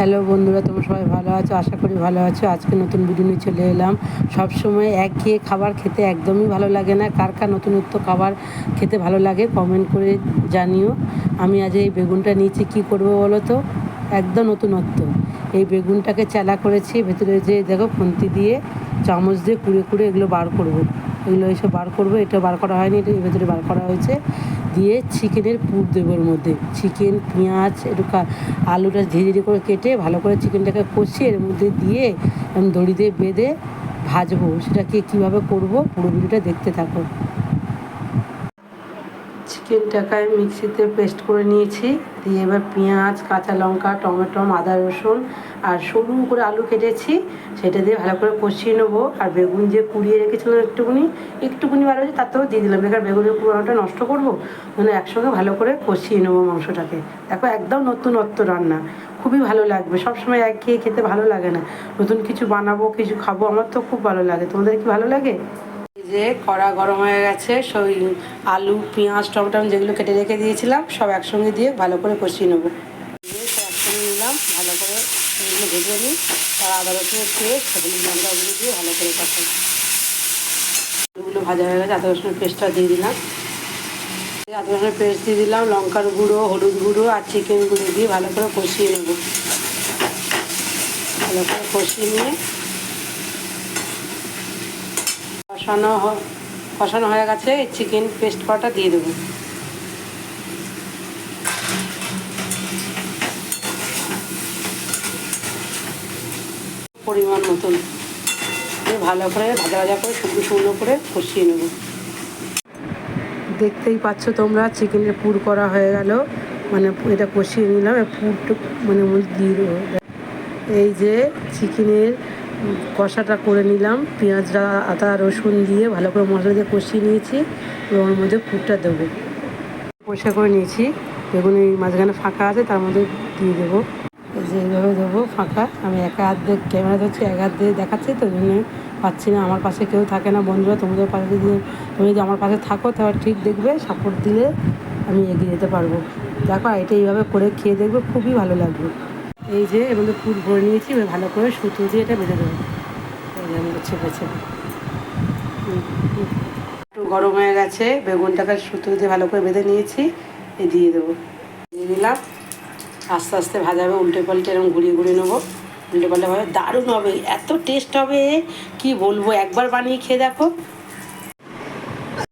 Hello বন্ধুরা, তোমরা সবাই ভালো আছো? আশা করি ভালো আছো। আজকে নতুন ভিডিও নিয়ে চলে এলাম। সব সময় এক খেয়ে খাবার খেতে একদমই ভালো লাগে না। কার কার নতুনত্ব খাবার খেতে ভালো লাগে কমেন্ট করে জানিও। আমি আজ এই বেগুনটা নিয়েছি, কি করব বলো তো? একদম নতুনত্ব। এই বেগুনটাকে চালা করেছি, ভেতরে যে দেখো খুন্তি দিয়ে চামচ দিয়ে কুড়ে কুড়ে এগুলো বার করব। এগুলো এসে বার করব, এটা বার করা হয়নি, এটা ভেতরে বার করা হয়েছে। দিয়ে চিকেনের পুর দেবোর মধ্যে। চিকেন, পেঁয়াজ, একটু আলুটা ধীরে ধীরে করে কেটে ভালো করে চিকেনটাকে কষিয়ে এর মধ্যে দিয়ে দড়ি দিয়ে বেঁধে ভাজবো। সেটাকে কীভাবে করব পুরো ভিডিওটা দেখতে থাকো। চিকেনটাকে মিক্সিতে পেস্ট করে নিয়েছি। দিয়ে এবার পেঁয়াজ, কাঁচা লঙ্কা, টমেটো, আদা, রসুন আর সরু করে আলু কেটেছি। সেটা দিয়ে ভালো করে কষিয়ে নেব। আর বেগুন যে কুড়িয়ে রেখেছিলাম একটুখানি একটুখানি ভালো হয়েছে থেকেও দিয়ে দিলাম। এবার বেগুনের পুরোনোটা নষ্ট করব মানে একসঙ্গে ভালো করে কষিয়ে নেব মাংসটাকে। দেখো, একদম নতুনত্ব রান্না। খুবই ভালো লাগবে। সবসময় এক খেয়ে খেতে ভালো লাগে না। নতুন কিছু বানাবো, কিছু খাব, আমার তো খুব ভালো লাগে। তোমাদের কি ভালো লাগে? যে কড়া গরম হয়ে গেছে সব আলু, পেঁয়াজ, টমেটো যেগুলো কেটে রেখে দিয়েছিলাম, সব একসঙ্গে দিয়ে ভালো করে কষিয়ে নেব। একসঙ্গে নিলাম, ভালো করে এগুলো ভেজে নিই আর আদা রসুনের পেস্ট সেগুলো লঙ্কাগুলো দিয়ে ভালো করে কষাই আলুগুলো ভাজা হয়ে গেছে, আদা রসুনের পেস্টটা দিয়ে দিলাম। আদা রসুনের পেস্ট দিয়ে দিলাম, লঙ্কার গুঁড়ো, হলুদ গুঁড়ো আর চিকেন গুঁড়ো দিয়ে ভালো করে কষিয়ে নেব। ভালো করে কষিয়ে নিয়ে কষানো কষানো হয়ে গেছে চিকেন পেস্ট করাটা দিয়ে দেবো। পরিমাণ মতন। ভালো করে ভাজা ভাজা করে শুকনো শুকনো করে কষিয়ে নেব। দেখতেই পাচ্ছ তোমরা চিকেনের পুর করা হয়ে গেল। মানে এটা কষিয়ে নিলাম পুরটা মানে দিয়ে দেবো। এই যে চিকেনের কষাটা করে নিলাম, পেঁয়াজটা, আদা, রসুন দিয়ে ভালো করে মশলা দিয়ে কষিয়ে নিয়েছি, এবার ওর মধ্যে পুরটা দেবো। পরিষ্কার করে নিয়েছি, দেখুন এই মাঝখানে ফাঁকা আছে, তার মধ্যে দিয়ে দেবো। এই যে এইভাবে দেবো, ফাঁকা। আমি একা হাত দিয়ে ক্যামেরা ধরছি, এক হাত দিয়ে দেখাচ্ছি, তো জন্য পাচ্ছি না। আমার পাশে কেউ থাকে না, বন্ধুরা, তোমাদের পাশে যদি, তুমি যদি আমার পাশে থাকো, তাহলে ঠিক দেখবে সাপোর্ট দিলে আমি এগিয়ে যেতে পারব। দেখো, এটা এইভাবে করে খেয়ে দেখবে, খুবই ভালো লাগবে। এই যে মধ্যে ফুল ভরে নিয়েছি এবার ভালো করে সুতো দিয়ে এটা বেঁধে দেবো। এই যে আমি চেপে চেপে হুম, হুম। একটু গরম হয়ে গেছে বেগুনটাকে সুতো দিয়ে ভালো করে বেঁধে নিয়েছি এই দিয়ে দেবো। দিয়ে দিলাম আস্তে আস্তে ভাজা হবে উল্টে পাল্টে এরকম ঘুরিয়ে ঘুরিয়ে নেব। উল্টে পাল্টে ভাবে দারুণ হবে এত টেস্ট হবে কি বলব? একবার বানিয়ে খেয়ে দেখো।